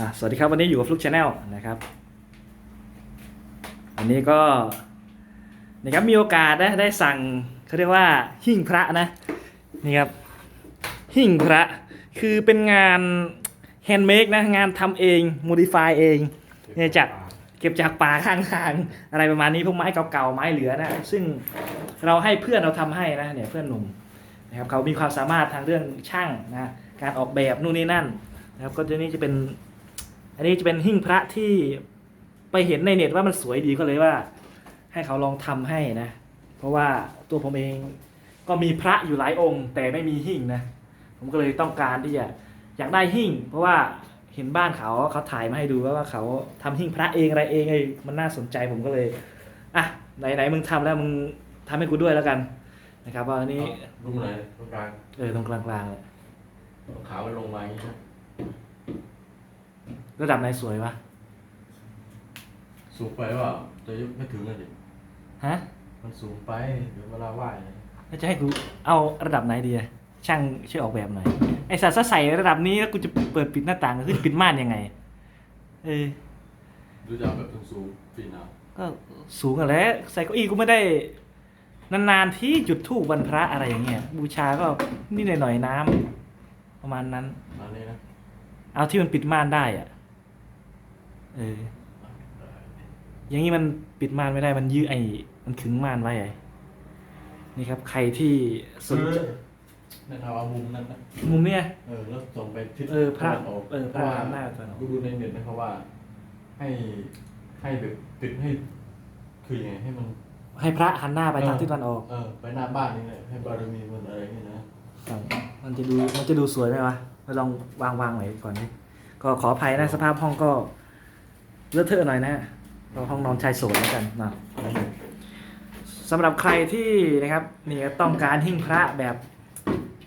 อะสวัสดีครับวันนี้อยู่กับฟลุกชาแนลนะครับวันนี้ก็นะครับมีโอกาสนะได้สั่งเขาเรียกว่าหิ้งพระนะนี่ครับหิ้งพระคือเป็นงานแฮนด์เมดนะงานทำเองโมดิฟายเองเนี่ยจากเก็บจากป่าข้างทางอะไรประมาณนี้พวกไม้เก่าๆไม้เหลือนะซึ่งเราให้เพื่อนเราทำให้นะเนี่ยเพื่อนหนุ่มนะครับเขามีความสามารถทางเรื่องช่างนะการออกแบบนู่นนี่นั่นนะครับก็จะนี่จะเป็น อันนี้จะเป็นหิ้งพระที่ไปเห็นในเน็ตว่ามันสวยดีก็เลยว่า ให้เขาลองทำให้นะ เพราะว่าตัวผมเองก็มีพระอยู่หลายองค์ แต่ไม่มีหิ้งนะ ผมก็เลยต้องการที่จะอยากได้หิ้งเพราะว่าเห็นบ้านเขาเขาถ่ายมาให้ดูว่าเขาทำหิ้งพระเองอะไรเองไอ้มันน่าสนใจผมก็เลยอะไหนไหนมึงทำแล้วมึงทำให้กูด้วยแล้วกันนะครับว่าอันนี้รูปไหนตรงกลางเออตรงกลางๆเลยขาวมันลงมาอย่างนี้นะ ระดับไหนสวยวะ สูงไปว่าจะไม่ถึงเลยดิฮะ มันสูงไปเดี๋ยวเวลาไหว้นะแล้วจะให้กูเอาระดับไหนดีอะช่างช่วยออกแบบหน่อย ไอสัตว์ถ้าใส่ระดับนี้แล้วกูจะเปิดปิดหน้าต่างขึ้นปิดม่านยังไง เออดูจะเอาแบบสูงๆปีนเอาก็สูงอะแหล้วใส่เก้าอี้กูไม่ได้ นานๆที่จุดธูปวันพระอะไรอย่างเงี้ยบูชาก็นี่หน่อยๆน้ำประมาณนั้นอันนี้นะ เอาที่มันปิดม่านได้อะ เออ อย่างนี้มันปิดม่านไม่ได้มันยื้อไอ้ มันขึงม่านไว้ไอ้นี่ครับ ใครที่สนใจนั่นเอาเอามุมนั้นนะมุมเนี้ยเออแล้วส่งไปทิศเออพระตะวันออกเออพระพราะว่าหน้าตะวันออกดูดูในเน็ตนะครับว่า ให้ให้แบบติดให้ คือยังไงให้มัน ให้พระหันหน้าไปทางทิศตะวันออกเออไปหน้าบ้านนี่แหละให้บารมีมันอะไรอย่างนี้นะครับมันจะดูมันจะดูสวยไหมวะมาลองวางวางไว้ก่อนนี่ก็ขออภัยนะสภาพห้องก็ เลอะเทอะหน่อยนะก็ห้องนอนชายโสดแล้วกันนะสำหรับใครที่นะครับนี่ก็ต้องการหิ้งพระแบบ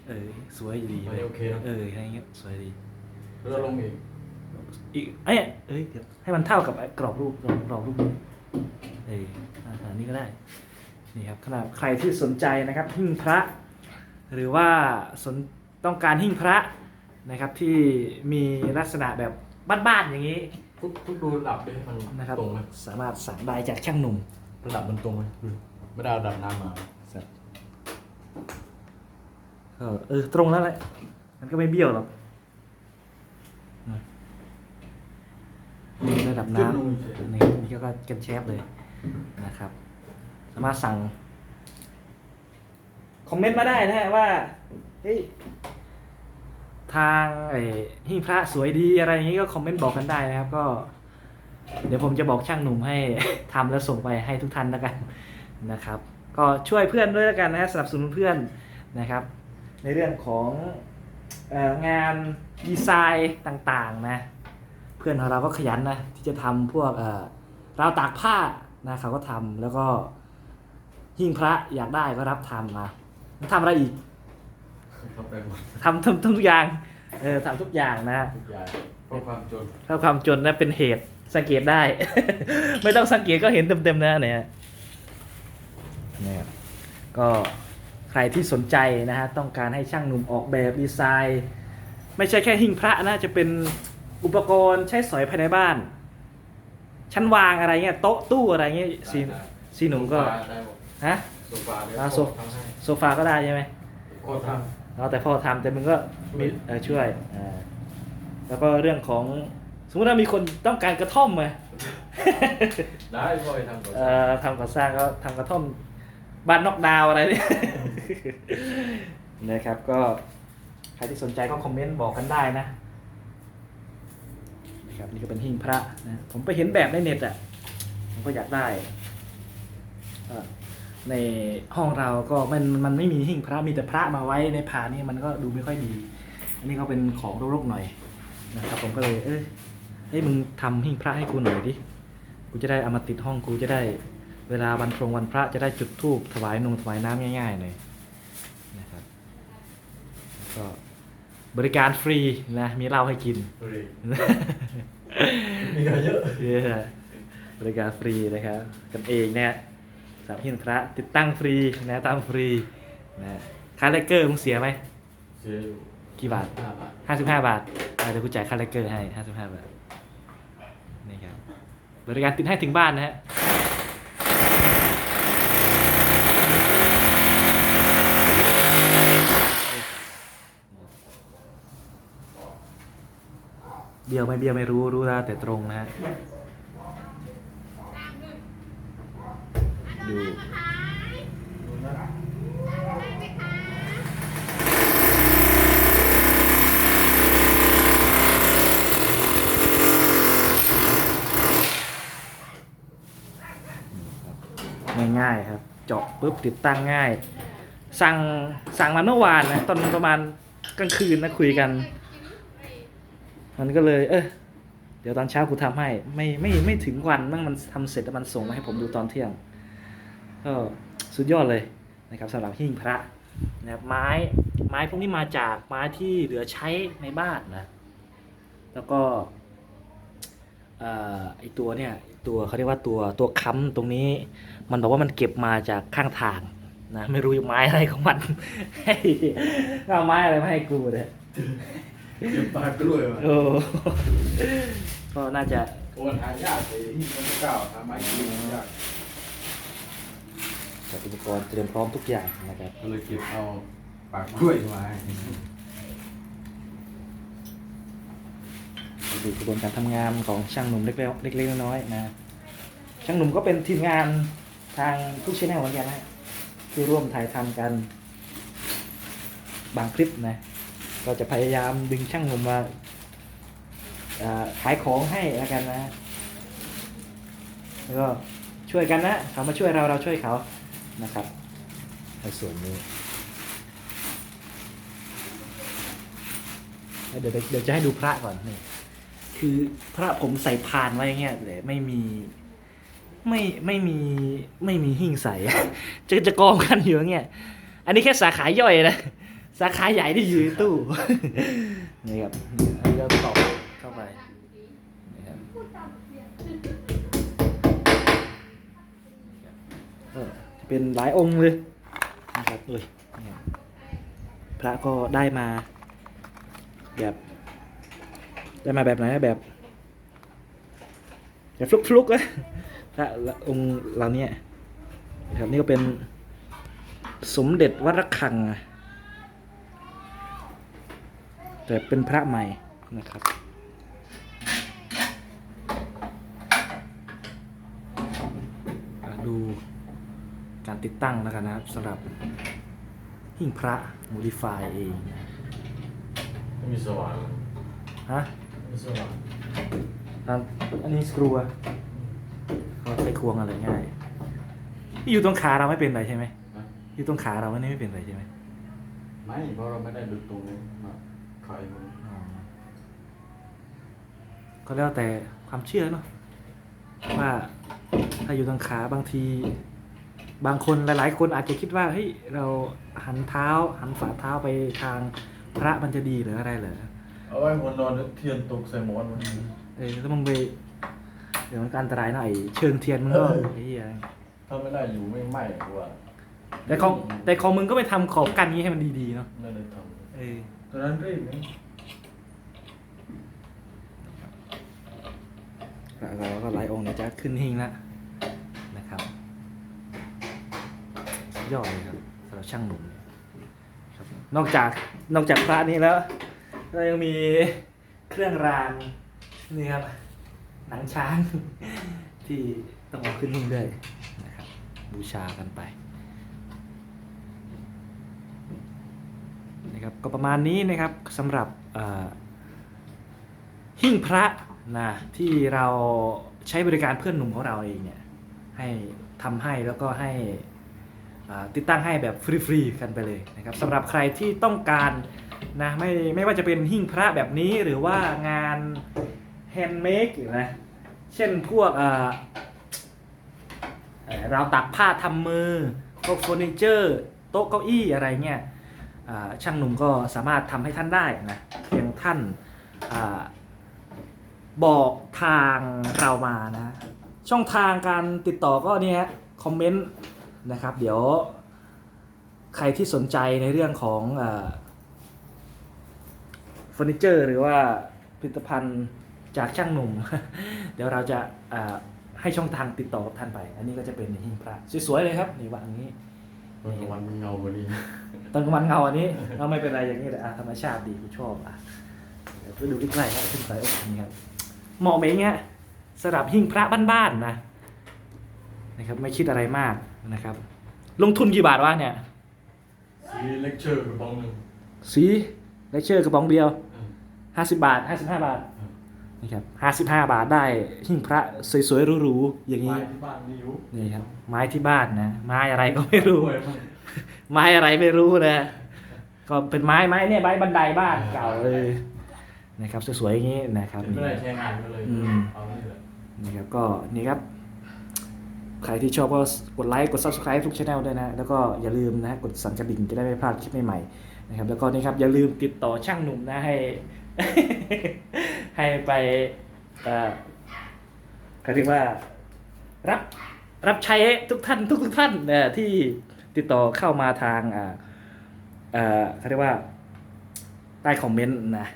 เออสวยดีอันเลยนี้โอเคนะ เอออะไรเงี้ยสวยดีแล้วเราลงอีกอีกเอ้ยเอ้ยเดี๋ยวให้มันเท่ากับไอ้กรอบรูปกรอบกรอบรูปนี้เอออ่าอันนี้ก็ได้ นี่ครับขนาดใครที่สนใจนะครับหิ้งพระ หรือว่าสนต้องการหิ้งพระนะครับที่มีลักษณะแบบบ้านๆอย่างนี้ ทุกทุกดูระดับดิให้มันนะครับ ตรงไหมสามารถสั่งได้จากช่างหนุ่ม ระดับมันตรงไหมดูไม่ได้เอาระดับน้ำมาก็เออตรงแล้วแหละ มันก็ไม่เบี้ยวหรอกนะนี่ระดับน้ำนี่นี่ก็กันเชฟเลยนะครับ สามารถสั่ง คอมเมนต์มาได้นะฮะว่าเฮ้ย ทางไอ้หิ้งพระสวยดีอะไรอย่างนี้ก็คอมเมนต์บอกกันได้นะครับก็ เดี๋ยวผมจะบอกช่างหนุ่มให้ ทำแล้วส่งไปให้ทุกท่านแล้วกันนะครับ ก็ช่วยเพื่อนด้วยแล้วกันนะสนับสนุนเพื่อนนะครับ ในเรื่องของงานดีไซน์ต่างๆนะ เพื่อนของเราก็ขยันนะที่จะทำพวกเราวตากผ้านะเขาก็ทำแล้วก็หิ้งพระอยากได้ก็รับทำมาทำอะไรอีก เข้าไปหมดทำทำทุกอย่างเออทำทุกอย่างนะทุกอย่างเพราะความจนถ้าความจนนะเป็นเหตุสังเกตได้ ไม่ต้องสังเกตก็เห็นเต็มๆนะเนี่ยเนี่ยก็ใครที่สนใจนะฮะต้องการให้ช่างหนุ่มออกแบบดีไซน์ ไม่ใช่แค่หิ้งพระนะจะเป็นอุปกรณ์ใช้สอยภายในบ้าน ชั้นวางอะไรเงี้ยโต๊ะตู้อะไรเงี้ยซีได้ซีหนุ่มก็โซฟาได้หมดฮะโซฟาเดี๋ยวอ่าโคโซตรทำให้โซฟาก็ได้ใช่ไหมโคตรท เอาแต่พ่อทำแต่มึงก็มีเออช่วยอ่าแล้วก็เรื่องของสมมติว่ามีคนต้องการกระท่อมมาำได้พ่อไปทำก่อนเอ่อทำก่อสร้างก็ทำกระท่อมบ้านนอกดาวน์อะไรเนี่ย นะครับก็ใครที่สนใจก็คอมเมนต์บอกกันได้นะนะครับนี่ก็เป็นหิ้งพระนะผมไปเห็นแบบในเน็ตอะผมก็อยากได้อ่า ในห้องเราก็มันมันไม่มีหิ้งพระมีแต่พระมาไว้ในผานี่มันก็ดูไม่ค่อยดี อันนี้ก็เป็นของรกๆหน่อยนะครับผมก็เลยเอ้ยเฮ้ยมึงทำหิ้งพระให้กูหน่อยดิกูจะได้เอามาติดห้องกูจะได้เวลาวันตรงวันพระจะได้จุดธูปถวายนงถวายน้ำง่ายๆเลยนะครับแล้วก็บริการฟรีนะมีเหล้าให้กินดูดิมีกันเยอะเย้บริการฟรีนะครับกันเองเนี่ย สามหิ้งพระติดตั้งฟรีนะตามฟรีนะค่าเลกเกอร์มึงเสียไหมเสียอยู่กี่บาทห้าบาทห้าสิบห้าบาทอ่าเดี๋ยวกูจ่ายค่าแรกเกอร์ให้ห้าสิบห้าบาทนี่ครับบริการติดให้ถึงบ้านนะฮะเบี้ยวไม่เบี้ยวไม่รู้รู้แล้วแต่ตรงนะฮะ ดูง่ายๆครับ เจาะปุ๊บติดตั้งง่าย สั่งสั่งมาเมื่อวานนะตอนประมาณกลางคืนนะคุยกัน มันก็เลย เออเดี๋ยวตอนเช้ากูทำให้ ไม่ไม่ไม่ถึงวันมั่งมันทำเสร็จแล้วมันส่งมาให้ผมดูตอนเที่ยง ก็สุดยอดเลยนะครับสำหรับหิ้งพระนะครับไม้ไม้พวกนี้มาจากไม้ที่เหลือใช้ในบ้านนะแล้วก็เอ่อไอตัวเนี่ยตัวเขาเรียกว่าตัวตัวค้ำตรงนี้ มันบอกว่ามันเก็บมาจากข้างทางนะไม่รู้ไม้อะไรของมันให้เอาไม้อะไรมาให้กูเนี่ยเก็บปลากล้วยมาโอ้ก็น่าจะโอ้หายากเลยที่มันเก้าหาไม้กินยาก จัดอุปกรณ์เตรียมพร้อมทุกอย่างนะครับก็เลยเก็บเอาปลากล้วยมาดูกระบวนการทำงานของช่างหนุ่มเล็กๆเล็กๆน้อยๆนะช่างหนุ่มก็เป็นทีมงานทางทุกชแนลเหมือนกันนะที่ร่วมถ่ายทำกันบางคลิปนะก็จะพยายามดึงช่างหนุ่มมาอ่าขายของให้แล้วกันนะแล้วก็ช่วยกันนะเขามาช่วยเราเราช่วยเขา นะครับ ในส่วนนี้ เดี๋ยวเดี๋ยวจะให้ดูพระก่อนนี่คือพระผมใส่พานไว้เงี้ยแต่ไม่มีไม่ไม่มีไม่มีหิ้งใส่จะจะกองกันอยู่อเงี้ยอันนี้แค่สาขาย่อยนะสาขาใหญ่ที่อยู่ในตู้นี่ครับอันนี้ก็ตอกเข้าไปนี่ครับเออ เป็นหลายองค์เลยนะครับเอ้ยพระก็ได้มาแบบได้มาแบบไหนแบบแบบฟลุกๆนะพระองค์เหล่านี้นะครับนี่ก็เป็นสมเด็จวัดระฆังอะแต่เป็นพระใหม่นะครับอะดู การติดตั้งแล้วกันนะครับสำหรับหิ้งพระโมดิฟายเองนะไม่มีสว่านฮะไม่สว่านอันอันนี้สกรูอะก็ใช้ควงอะไรง่ายอยู่ตรงขาเราไม่เป็นไรใช่ไหมนะอยู่ตรงขาเราไม่ไม่เป็นไรใช่ไหมไม่เพราะเราไม่ได้ดูตรงนี้มาขายมันอ๋อก็แล้วแต่ความเชื่อเนาะว่าถ้าอยู่ตรงขาบางที บางคนหลาย ๆ คนอาจจะคิดว่าเฮ้ยเราหันเท้าหันฝ่าเท้าไปทางพระมันจะดีหรืออะไรเหรอเอาไว้หัวนอนเทียนตกใส่หมอนมันเออแล้วมึงไปเดี๋ยวมันก็อันตรายหน่อยเชิงเทียนมันก็ไอ้เหี้ยถ้าไม่ได้อยู่ไม่ไหม้กว่าแต่ของแต่ของมึงก็ไปทำขอบกันนี้ให้มันดีๆเนาะไม่ได้ทเออำตอนนั้นรีบนะเราก็หลายองค์เนี่ยจะขึ้นหิ้งแล้วนะครับสุด ยอดเลยครับสำหรับช่างหนุ่มครับนอกจากนอกจากพระนี้แล้วเรายังมีเครื่องรางนี่ครับหนังช้าง ที่ต้องเอาขึ้นหิ้งด้วยนะครับบูชากันไปนะครับก็ประมาณนี้นะครับสำหรับหิ้งพระนะที่เราใช้บริการเพื่อนหนุ่มของเราเองเนี่ยให้ทำให้แล้วก็ให้ ติดตั้งให้แบบฟรีๆกันไปเลยนะครับสำหรับใครที่ต้องการนะไม่ไม่ว่าจะเป็นหิ้งพระแบบนี้หรือว่างานแฮนด์เมดนะเช่นพวกเราตักผ้าทำมือพวกเฟอร์นิเจอร์โต๊ะเก้าอี้อะไรเงี้ยช่างหนุ่มก็สามารถทำให้ท่านได้นะเพียงท่านอาบอกทางเรามานะช่องทางการติดต่อก็เนี่ยฮะคอมเมนต์ นะครับ เดี๋ยวใครที่สนใจในเรื่องของเออเฟอร์นิเจอร์หรือว่าผลิตภัณฑ์จากช่างหนุ่ม เดี๋ยวเราจะอ่าให้ช่องทางติดต่อกับท่านไป อันนี้ก็จะเป็นหิ้งพระสวยๆเลยครับนี่วางอย่างนี้ตอนกลางวันมันเงากว่านี้ตอนกลางวันเงาอันนี้เราไม่เป็นไรอย่างนี้แหละอะธรรมชาติดีกูชอบอะเดี๋ยวไปดูใกล้ๆครับขึ้นไปโอ้โหนี่ครับเหมาะไหมเงี้ยสำหรับหิ้งพระบ้านๆนะนะครับไม่คิดอะไรมาก นะครับ ลงทุนกี่บาทวะเนี่ยซีเลคเชอร์กระป๋องหนึ่งสีเลคเชอร์กระป๋องเดียวอืมห้าสิบาทห้าสิบห้าบาทอืมนี่ครับห้าสิบห้าบาทได้หิ้งพระสวยๆหรูๆอย่างไม้นี้ที่บ้านนี่อยู่นี่ครับไม้ที่บ้านนะไม้อะไรก็ไม่รู้ด้วยมั้งไม้อะไรไม่รู้นะก็เป็นไม้ไม้เนี่ยไม้บันไดบ้านเก่าเลยนะครับสวยๆอย่างนี้นะครับเห็นไม่ได้ใช้งานก็เลยอืมเอานี่เลยนี่ครับก็นี่ครับ ใครที่ชอบก็กดไลค์กด subscribe ทุกช่องด้วยนะ แล้วก็อย่าลืมนะกดสั่นกระดิ่งจะได้ไม่พลาดคลิปใหม่ๆนะครับแล้วก็นี่ครับอย่าลืมติดต่อช่างหนุ่มนะให้ ให้ไปเอ่อเขาเรียกว่ารับรับใช้ทุกท่านทุกทุกท่านเอ่อที่ติดต่อเข้ามาทางอ่าเอ่อเขาเรียกว่าใต้คอมเมนต์นะ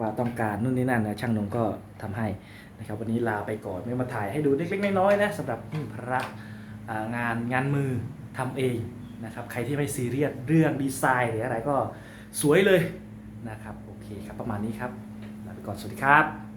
ว่าต้องการนู่นนี่นั่นนะช่างนงก็ทำให้นะครับวันนี้ลาไปก่อนไม่มาถ่ายให้ดูเล็กๆน้อยๆนะสำหรับพระงานงานมือทำเองนะครับใครที่ไม่ซีเรียสเรื่องดีไซน์หรืออะไรก็สวยเลยนะครับโอเคครับประมาณนี้ครับลาไปก่อนสวัสดีครับ